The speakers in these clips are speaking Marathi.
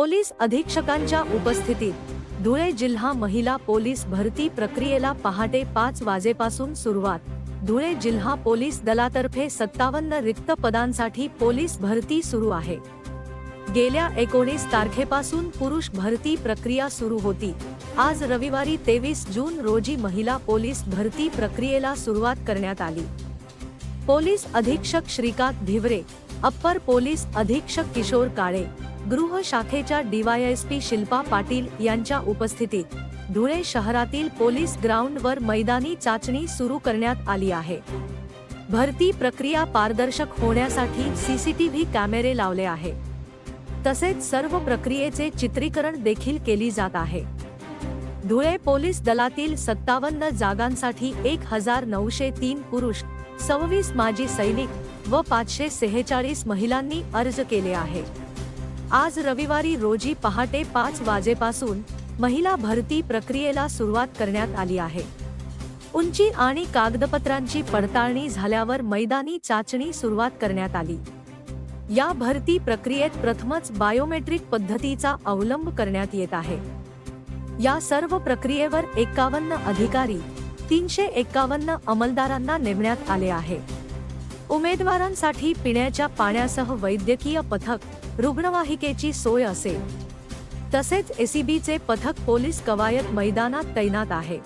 पोलीस अधीक्षकांच्या उपस्थितीत धुळे जिल्हा महिला पोलीस भरती प्रक्रियेला पहाटे पाच वाजेपासून सुरुवात. धुळे जिल्हा पोलीस दलातर्फे सत्तावन्न रिक्त पदांसाठी पोलीस भरती सुरू आहे. गेल्या एकोणीस तारखेपासून पुरुष भरती प्रक्रिया सुरू होती. आज रविवारी तेवीस जून रोजी महिला पोलीस भरती प्रक्रियेला सुरुवात करण्यात आली. पोलीस अधीक्षक श्रीकांत धिवरे अप्पर पोलीस अधीक्षक किशोर काळे गृह शाखेच्या डीवायएसपी शिल्पा पाटील यांच्या उपस्थितीत धुळे शहरातील पोलीस ग्राउंडवर मैदानी चाचणी सुरू करण्यात आली आहे. भरती प्रक्रिया पारदर्शक होण्यासाठी सीसीटीव्ही कॅमेरे लावले आहे. तसेच सर्व प्रक्रियेचे चित्रीकरण देखील केली जात आहे. धुळे पोलीस दलातील सत्तावन्न जागांसाठी एक हजार नऊशे तीन पुरुष सव्वीस माजी सैनिक व पाचशे सेहेचाळीस महिलांनी अर्ज केले आहे. आज रविवारी रोजी पहाटे पाच वाजेपासून महिला भरती प्रक्रियेला सुरुवात करण्यात आली आहे. उंची आणि कागदपत्रांची पडताळणी झाल्यावर मैदानी चाचणी सुरुवात करण्यात आली. या भरती प्रक्रियेत प्रथमच बायोमेट्रिक पद्धतीचा अवलंब करण्यात येत आहे. या सर्व प्रक्रियेवर एकावन्न अधिकारी तीनशे एकावन्न अंमलदारांना नेमण्यात आले आहे. उमेदवारांसाठी पिण्याच्या पाण्यासह वैद्यकीय पथक रुग्णवाहिकेची सोय असेल तसेच एसीबीचे पथक पोलीस कवायत मैदानात तैनात आहे.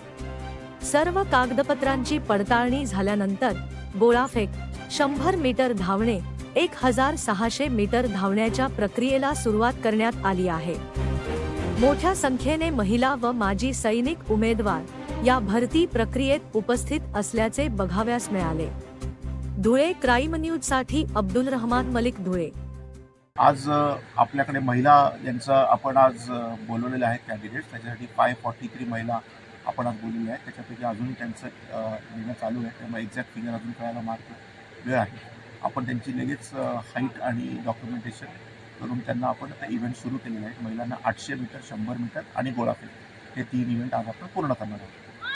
सर्व कागदपत्रांची पडताळणी झाल्यानंतर गोळाफेक शंभर मीटर धावणे एक हजार सहाशे मीटर धावण्याच्या प्रक्रियेला सुरुवात करण्यात आली आहे. मोठ्या संख्येने महिला व माजी सैनिक उमेदवार या भरती प्रक्रियेत उपस्थित असल्याचे बघाव्यास मिळाले. धुळे क्राईम न्यूजसाठी अब्दुल रहमान मलिक धुळे. आज आपल्याकडे महिला यांचं आपण आज बोलवलेलं आहे आहेत त्याच्यासाठी फाय फॉर्टी थ्री महिला आपण आज बोललेली आहे त्याच्यापैकी अजून त्यांचं येणं चालू आहे. त्यामुळे एक्झॅक्ट फिगर अजून कळायला मार्क वेळ आहे. आपण त्यांची लगेच हाईट आणि डॉक्युमेंटेशन करून त्यांना आपण आता इव्हेंट सुरू केलेले आहेत महिलांना आठशे मीटर शंभर मीटर आणि गोळाफेक हे तीन इव्हेंट आज आपण पूर्ण करणार आहोत.